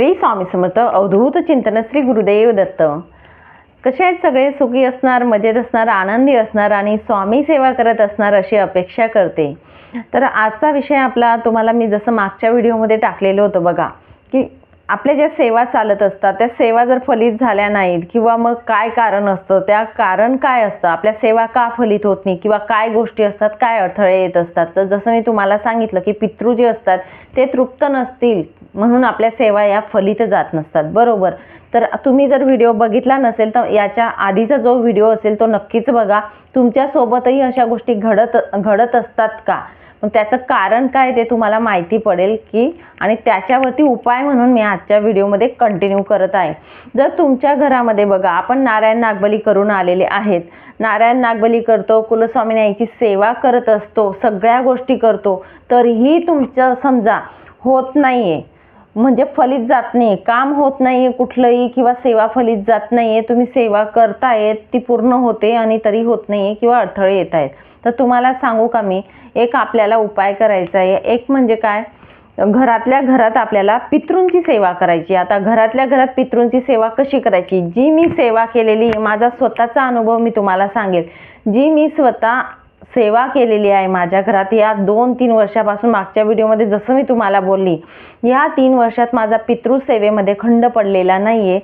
श्री स्वामी समर्थ अवधूत चिंतन श्री गुरुदेव दत्त. कसे आहेत सगळे? सुखी असणार मजेत असणार आनंदी असणार आणि स्वामी सेवा करत असणार अशी अपेक्षा करते. तर आजचा विषय आपला तुम्हाला मी जसं मागच्या व्हिडिओमध्ये टाकलेलं होतं बघा की आपल्या ज्या सेवा चालत असतात त्या सेवा जर फलित झाल्या नाहीत किंवा मग काय कारण असतं त्या कारण काय असतं? आपल्या सेवा का फलित होत नाही किंवा काय गोष्टी असतात काय अडथळे येत असतात? तर जसं मी तुम्हाला सांगितलं की पितृ जे असतात ते तृप्त नसतील. म्हणून आपल्या सेवा या फलित जात नसतात. बरोबर? तर तुम्ही जर व्हिडिओ बघितला नसेल तर याच्या आधीचा जो व्हिडिओ असेल तो नक्कीच बघा. तुमच्यासोबतही अशा गोष्टी घडत घडत असतात का? मग त्याचं कारण काय ते तुम्हाला माहिती पडेल की आणि त्याच्यावरती उपाय म्हणून मी आजच्या व्हिडिओमध्ये कंटिन्यू करत आहे. जर तुमच्या घरामध्ये बघा आपण नारायण नागबली करून आलेले आहेत. नारायण नागबली करतो कुलस्वामिनी सेवा करत असतो सगळ्या गोष्टी करतो तरीही तुमचं समजा होत नाही आहे म्हणजे फलित जात नाही. काम होत नाही आहे कुठलंही किंवा सेवा फलित जात नाही आहे तुम्ही सेवा करतायत ती पूर्ण होते आणि तरी होत नाही आहे किंवा अडथळे येत आहेत. तर तुम्हाला सांगू का मी? एक आपल्याला उपाय करायचा आहे. एक म्हणजे काय? घरातल्या घरात आपल्याला पितृंची सेवा करायची. आता घरातल्या घरात पितृंची सेवा कशी करायची? जी मी सेवा केलेली माझा स्वतःचा अनुभव मी तुम्हाला सांगेल. जी मी स्वतः सेवा केलेली आहे माझ्या घरात. या दोन तीन वर्षापासून मागच्या व्हिडिओमध्ये जसं मी तुम्हाला बोलली या तीन वर्षात माझा पितृसेवेमध्ये खंड पडलेला नाही आहे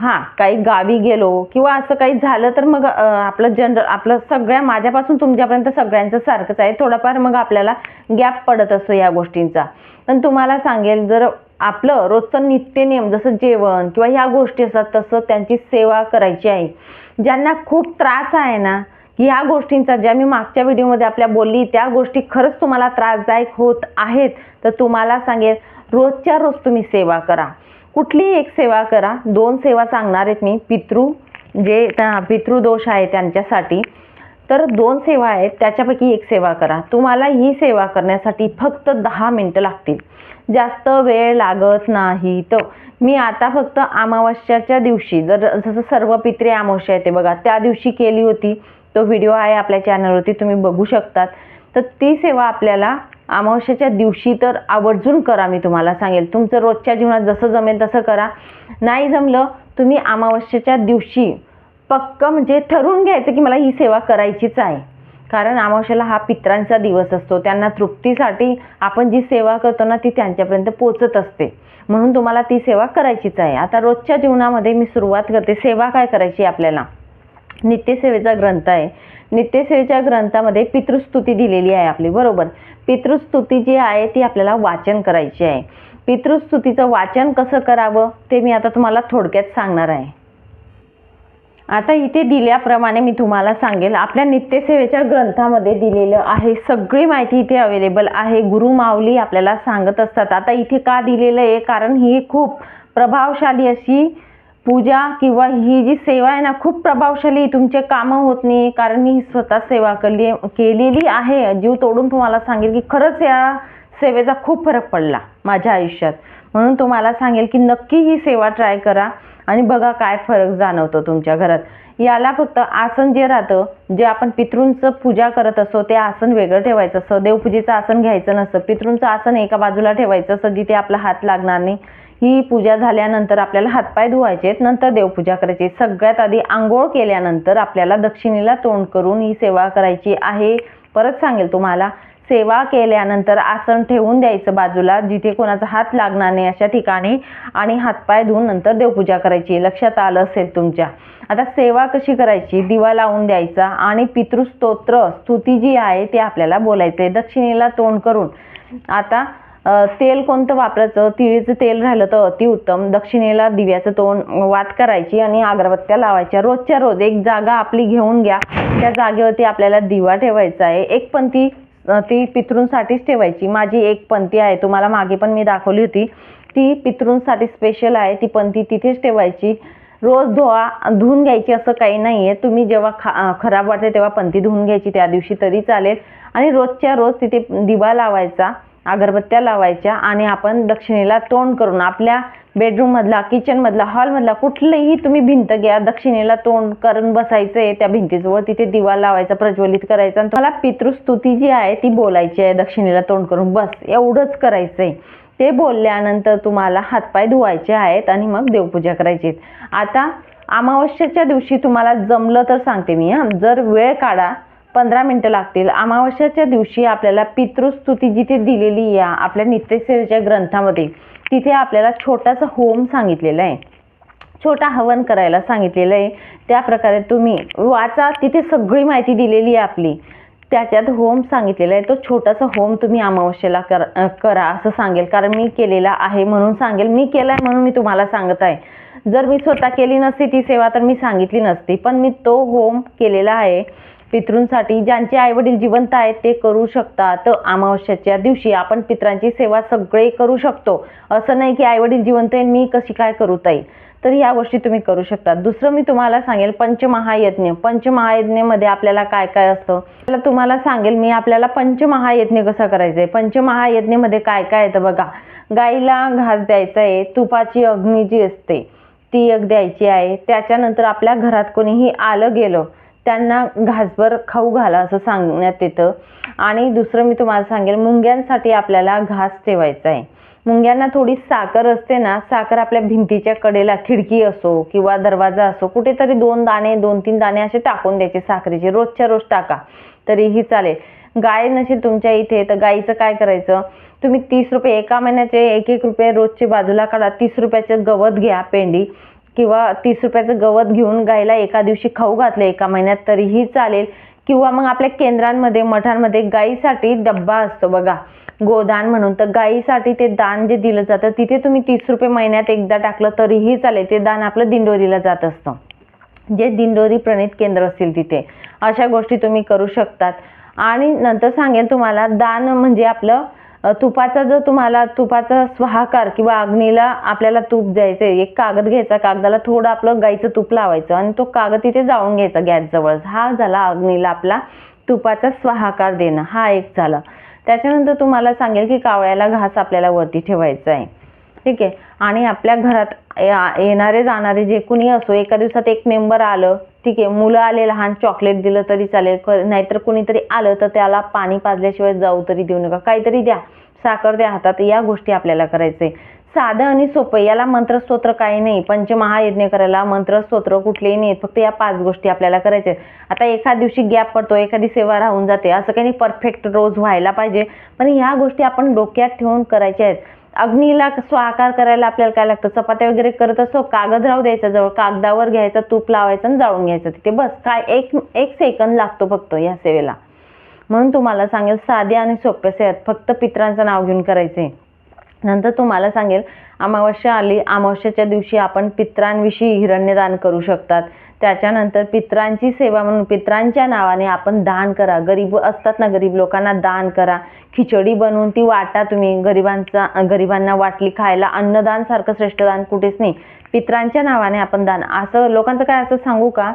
हां काही गावी गेलो किंवा असं काही झालं तर मग आपलं जनरल आपलं सगळ्या माझ्यापासून तुमच्यापर्यंत सगळ्यांचं सारखंच आहे. थोडंफार मग आपल्याला गॅप पडत असतो या गोष्टींचा. पण तुम्हाला सांगेल जर आपलं रोजचं नित्यनियम जसं जेवण किंवा ह्या गोष्टी असतात तसं त्यांची सेवा करायची आहे. ज्यांना खूप त्रास आहे ना ह्या गोष्टींचा ज्या मी मागच्या व्हिडिओमध्ये आपल्या बोलली त्या गोष्टी खरंच तुम्हाला त्रासदायक होत आहेत तर तुम्हाला सांगेल रोजच्या रोज तुम्ही सेवा करा. कुठलीही एक सेवा करा. दोन सेवा सांगणार आहेत मी. पितृ जे पितृदोष आहे त्यांच्यासाठी तर दोन सेवा आहेत त्याच्यापैकी एक सेवा करा. तुम्हाला ही सेवा करण्यासाठी फक्त दहा मिनटं लागतील. जास्त वेळ लागत नाही. तर मी आता फक्त अमावस्याच्या दिवशी जर जसं सर्व पित्रे अमावस्या येते बघा त्या दिवशी केली होती. तो व्हिडिओ आहे आपल्या चॅनलवरती तुम्ही बघू शकतात. तर ती सेवा आपल्याला अमावस्याच्या दिवशी तर आवर्जून करा मी तुम्हाला सांगेल. तुमचं रोजच्या जीवनात जसं जमेल तसं करा. नाही जमलं तुम्ही अमावस्याच्या दिवशी पक्क म्हणजे ठरवून घ्यायचं की मला ही सेवा करायचीच आहे. कारण अमावस्याला हा पित्रांचा दिवस असतो. त्यांना तृप्तीसाठी आपण जी सेवा करतो ना ती त्यांच्यापर्यंत पोचत असते. म्हणून तुम्हाला ती सेवा करायचीच आहे. आता रोजच्या जीवनामध्ये मी सुरुवात करते. सेवा काय करायची आपल्याला? नित्यसेवेचा ग्रंथ आहे. नित्यसेवेच्या ग्रंथामध्ये पितृस्तुती दिलेली आहे आपली बरोबर? पितृस्तुती जी आहे ती आपल्याला वाचन करायची आहे. पितृस्तुतीचं वाचन कसं करावं ते मी आता तुम्हाला थोडक्यात सांगणार आहे. आता इथे दिल्याप्रमाणे मी तुम्हाला सांगेल आपल्या नित्यसेवेच्या ग्रंथामध्ये दिलेलं आहे सगळी माहिती इथे अवेलेबल आहे. गुरु माऊली आपल्याला सांगत असतात. आता इथे का दिलेलं आहे? कारण ही खूप प्रभावशाली अशी पूजा किंवा ही जी सेवा आहे ना खूप प्रभावशाली तुमचे कामं होत नाही कारण मी स्वतः सेवा केली केलेली आहे. जीव तोडून तुम्हाला सांगेल की खरंच या सेवेचा खूप फरक पडला माझ्या आयुष्यात. म्हणून तुम्हाला सांगेल की नक्की ही सेवा ट्राय करा आणि बघा काय फरक जाणवतो तुमच्या घरात. याला फक्त आसन जे राहतं जे आपण पितृंचं पूजा करत असतो ते आसन वेगळं ठेवायचं असतं देवपूजेचं आसन घ्यायचं नसतं. पितृंचं आसन एका बाजूला ठेवायचं असं जिथे आपला हात लागणार नाही. ही पूजा झाल्यानंतर आपल्याला हातपाय धुवायचे नंतर देवपूजा करायची. सगळ्यात आधी आंघोळ केल्यानंतर आपल्याला दक्षिणेला तोंड करून ही सेवा करायची आहे. परत सांगेल तुम्हाला सेवा केल्यानंतर आसन ठेवून द्यायचं बाजूला जिथे कोणाचा हात लागणार नाही अशा ठिकाणी आणि हातपाय धुवून नंतर देवपूजा करायची. लक्षात आलं असेल तुमच्या. आता सेवा कशी करायची? दिवा लावून द्यायचा आणि पितृस्तोत्र स्तुती जी आहे ते आपल्याला बोलायचं आहे दक्षिणेला तोंड करून. आता तेल कोणतं वापरायचं? तिळीचं तेल राहिलं तर अतिउत्तम दक्षिणेला दिव्याचं तोंड वात करायची आणि अगरबत्त्या लावायच्या. रोजच्या रोज एक जागा आपली घेऊन घ्या. त्या जागेवरती आपल्याला दिवा ठेवायचा आहे. एक पंथी ती पितृंसाठीच ठेवायची. माझी एक पंथी आहे. तुम्हाला मागे पण मी दाखवली होती. ती पितृंसाठी स्पेशल आहे. ती पंथी तिथेच ठेवायची. रोज धुवा धुवून घ्यायची असं काही नाही आहे तुम्ही जेव्हा खा खराब वाटते तेव्हा पंथी धुवून घ्यायची. त्या दिवशी तरी चालेल. आणि रोजच्या रोज तिथे दिवा लावायचा. अगरबत्त्या लावायच्या आणि आपण दक्षिणेला तोंड करून आपल्या बेडरूममधला किचनमधला हॉलमधला कुठलंही तुम्ही भिंत घ्या दक्षिणेला तोंड करून बसायचं आहे त्या भिंतीजवळ. तिथे दिवा लावायचा प्रज्वलित करायचा आणि तुम्हाला पितृस्तुती जी आहे ती बोलायची आहे दक्षिणेला तोंड करून बस. एवढंच करायचं आहे ते बोलल्यानंतर तुम्हाला हातपाय धुवायचे आहेत आणि मग देवपूजा करायची आहे. आता अमावस्येच्या दिवशी तुम्हाला जमलं तर सांगते मी हां. जर वेळ काढा पंधरा मिनटं लागतील. अमावस्याच्या दिवशी आपल्याला पितृस्तुती जिथे दिलेली या आपल्या नित्यसेवेच्या ग्रंथामध्ये तिथे आपल्याला छोटासा होम सांगितलेला आहे. छोटा हवन करायला सांगितलेलं आहे. त्या प्रकारे तुम्ही वाचा तिथे सगळी माहिती दिलेली आहे आपली. त्याच्यात होम सांगितलेला आहे. तो छोटासा होम तुम्ही अमावस्येला कर करा असं सांगेल. कारण मी केलेला आहे म्हणून सांगेल. मी केला आहे म्हणून मी तुम्हाला सांगत आहे. जर मी स्वतः केली नसती ती सेवा तर मी सांगितली नसती. पण मी तो होम केलेला आहे. पितृंसाठी ज्यांचे आईवडील जिवंत आहेत ते करू शकतात. अमावस्याच्या दिवशी आपण पितरांची सेवा सगळे करू शकतो. असं नाही की आईवडील जिवंत आहे मी कशी काय करू ताई? तर या गोष्टी तुम्ही करू शकता. दुसरं मी तुम्हाला सांगेल पंचमहायज्ञ. पंचमहायज्ञमध्ये आपल्याला काय काय असतं? त्याला तुम्हाला सांगेल मी आपल्याला पंचमहायज्ञ कसा करायचा आहे पंचमहायज्ञमध्ये काय काय येतं बघा. गाईला घास द्यायचा आहे तुपाची अग्नी जी असते ती एक द्यायची आहे. त्याच्यानंतर आपल्या घरात कोणीही आलं गेलं त्यांना घासभर खाऊ घाला असं सांगण्यात येतं. आणि दुसरं मी तुम्हाला सांगेल मुंग्यांसाठी आपल्याला घास ठेवायचा आहे. मुंग्यांना थोडी साखर असते ना साखर आपल्या भिंतीच्या कडेला खिडकी असो किंवा दरवाजा असो कुठेतरी दोन दाणे दोन तीन दाणे असे टाकून द्यायचे साखरेचे. रोजच्या रोज टाका तरीही चालेल. गाय नसेल तुमच्या इथे तर गाईचं काय करायचं? तुम्ही तीस रुपये एका महिन्याचे एक एक रुपये रोजचे बाजूला काढा. तीस रुपयाचं गवत घ्या पेंडी. किंवा तीस रुपयाचं गवत घेऊन गायला एका दिवशी खाऊ घातलं एका महिन्यात तरीही चालेल. किंवा मग आपल्या केंद्रांमध्ये मठांमध्ये गायीसाठी डब्बा असतो बघा. गोदान म्हणून. तर गायीसाठी ते दान जे दिलं जातं तिथे तुम्ही तीस रुपये महिन्यात एकदा टाकलं तरीही चालेल. ते दान आपलं दिंडोरीला जात असतं. जे दिंडोरी प्रणित केंद्र असतील तिथे. अशा गोष्टी तुम्ही करू शकतात. आणि नंतर सांगेन तुम्हाला दान म्हणजे आपलं तुपाचा जर तुम्हाला तुपाचा स्वाहाकार किंवा अग्नीला आपल्याला तूप द्यायचं आहे एक कागद घ्यायचा कागदाला थोडं आपलं गाईचं तूप लावायचं आणि तो कागद तिथे जाळून घ्यायचा गॅसजवळ. हा झाला अग्नीला आपला तुपाचा स्वाहाकार देणं. हा एक झाला. त्याच्यानंतर तुम्हाला सांगेल की कावळ्याला घास आपल्याला वरती ठेवायचा आहे. ठीक आहे. आणि आपल्या घरात येणारे जाणारे जे कुणी असो एका दिवसात एक मेंबर आलं ठीक आहे मुलं आले लहान चॉकलेट दिलं तरी चालेल नाहीतर कुणीतरी आलं तर त्याला पाणी पाजल्याशिवाय जाऊ तरी देऊ नका. काहीतरी द्या साखर द्या हातात या गोष्टी आपल्याला करायचे. साधं आणि सोपं याला मंत्रस्तोत्र काही नाही. पंचमहायज्ञ करायला मंत्रस्तोत्र कुठलेही नाही फक्त या पाच गोष्टी आपल्याला करायच्या आहेत. आता एखाद दिवशी गॅप पडतो एखादी सेवा राहून जाते असं काही नाही परफेक्ट रोज व्हायला पाहिजे. पण ह्या गोष्टी आपण डोक्यात ठेवून करायच्या आहेत. अग्नीला स्वाकार करायला आपल्याला काय लागतं? चपात्या वगैरे करत असतो कागद राहू द्यायचा जवळ. कागदावर घ्यायचा तूप लावायचं आणि जाळून घ्यायचं तिथे. बस काय एक एक सेकंद लागतो फक्त या सेवेला. म्हणून तुम्हाला सांगेल साध्या आणि सोप्या सेवेत. फक्त पित्रांचं नाव घेऊन करायचे नंतर तुम्हाला सांगेल अमावस्या आली. अमावस्याच्या दिवशी आपण पित्रांविषयी हिरण्यदान करू शकतात. त्याच्यानंतर पित्रांची सेवा म्हणून पित्रांच्या नावाने आपण दान करा. गरीब असतात ना गरीब लोकांना दान करा. खिचडी बनवून ती वाटा तुम्ही गरिबांचा गरिबांना वाटली खायला अन्नदान सारखं श्रेष्ठ दान कुठेच नाही. पित्रांच्या नावाने आपण दान. असं लोकांचं काय असं सांगू का?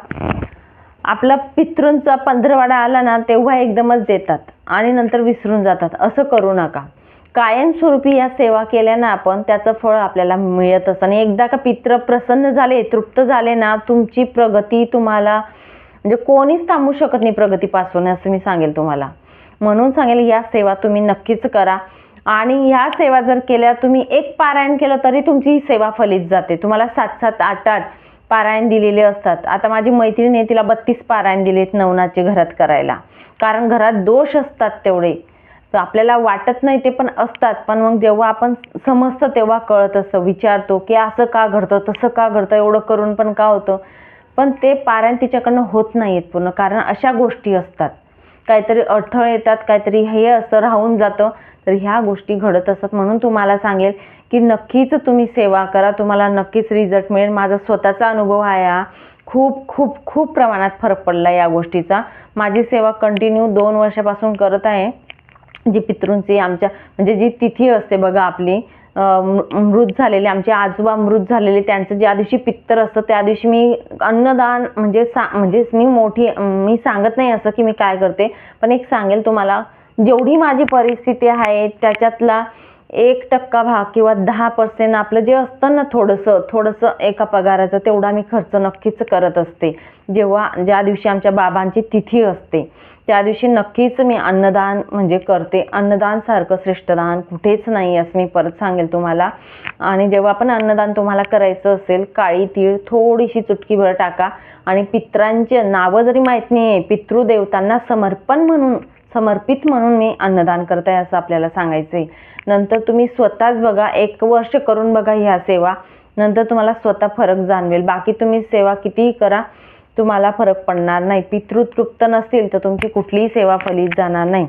आपला पितृंचा पंधरवाडा आला ना तेव्हा एकदमच देतात आणि नंतर विसरून जातात. असं करू नका. कायमस्वरूपी या सेवा केल्या ना आपण त्याचं फळ आपल्याला मिळत असतं आणि एकदा का पित्र प्रसन्न झाले तृप्त झाले ना तुमची प्रगती तुम्हाला म्हणजे कोणीच थांबू शकत नाही प्रगतीपासून असं मी सांगेल तुम्हाला. म्हणून सांगेल या सेवा तुम्ही नक्कीच करा. आणि ह्या सेवा जर केल्या तुम्ही एक पारायण केलं तरी तुमची सेवा फलित जाते. तुम्हाला सात सात आठ आठ पारायण दिलेले असतात. आता माझी मैत्रीण आहे तिला बत्तीस पारायण दिलेत नवनाचे घरात करायला. कारण घरात दोष असतात तेवढे. तर आपल्याला वाटत नाही ते पण असतात. पण मग जेव्हा आपण समजतं तेव्हा कळत असतं. विचारतो की असं का घडतं तसं का घडतं एवढं करून पण का होतं? पण ते पारायण तिच्याकडनं होत नाही आहेत पूर्ण. कारण अशा गोष्टी असतात. काहीतरी अडथळे येतात काहीतरी हे असं राहून जातं. तर ह्या गोष्टी घडत असतात म्हणून तुम्हाला सांगेल की नक्कीच तुम्ही सेवा करा. तुम्हाला नक्कीच रिझल्ट मिळेल. माझा स्वतःचा अनुभव आहे हा खूप खूप खूप प्रमाणात फरक पडला या गोष्टीचा. माझी सेवा कंटिन्यू दोन वर्षापासून करत आहे. जी पितृंची आमच्या म्हणजे जी तिथी असते बघा आपली मृ- मृत झालेले आमचे आजोबा मृत झालेले त्यांचं ज्या दिवशी पित्तर असतं त्या दिवशी मी अन्नदान म्हणजे सा म्हणजे मी मोठी मी सांगत नाही असं की मी काय करते पण एक सांगेल तुम्हाला जेवढी माझी परिस्थिती आहे त्याच्यातला एक टक्का भाग किंवा दहा पर्सेंट आपलं जे असतं ना थोडंसं थोडंसं एका पगाराचं तेवढा मी खर्च नक्कीच करत असते. जेव्हा ज्या दिवशी आमच्या बाबांची तिथी असते. त्या दिवशी नक्कीच मी अन्नदान म्हणजे करते. अन्नदान सारखं श्रेष्ठदान कुठेच नाही असं मी परत सांगेल तुम्हाला. आणि जेव्हा पण अन्नदान तुम्हाला करायचं असेल काळी तीळ थोडीशी चुटकीभर टाका. आणि पित्रांचे नावं जरी माहीत नाही आहे पितृदेवतांना समर्पण म्हणून समर्पित म्हणून मी अन्नदान करत आहे असं आपल्याला सांगायचं आहे नंतर तुम्ही स्वतःच बघा एक वर्ष करून बघा ह्या सेवा. नंतर तुम्हाला स्वतः फरक जाणवेल. बाकी तुम्ही सेवा कितीही करा तुम्हाला फरक पडणार नाही. पितृ तृप्त नसतील तर तुमची कुठलीही सेवा फलित जाणार नाही.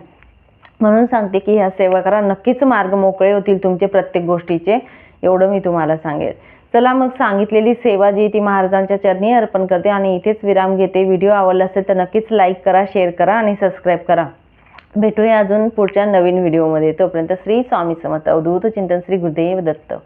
म्हणून सांगते की ह्या सेवा करा नक्कीच मार्ग मोकळे होतील तुमचे प्रत्येक गोष्टीचे एवढं मी तुम्हाला सांगेल. चला मग सांगितलेली सेवा जी ती महाराजांच्या चरणी अर्पण करते आणि इथेच विराम घेते. व्हिडिओ आवडला असेल तर नक्कीच लाईक करा शेअर करा आणि सबस्क्राईब करा. भेटूया अजून पुढच्या नवीन व्हिडिओमध्ये. तोपर्यंत श्री स्वामी समर्थ. अवधूत चिंतन श्री गुरुदेव दत्त.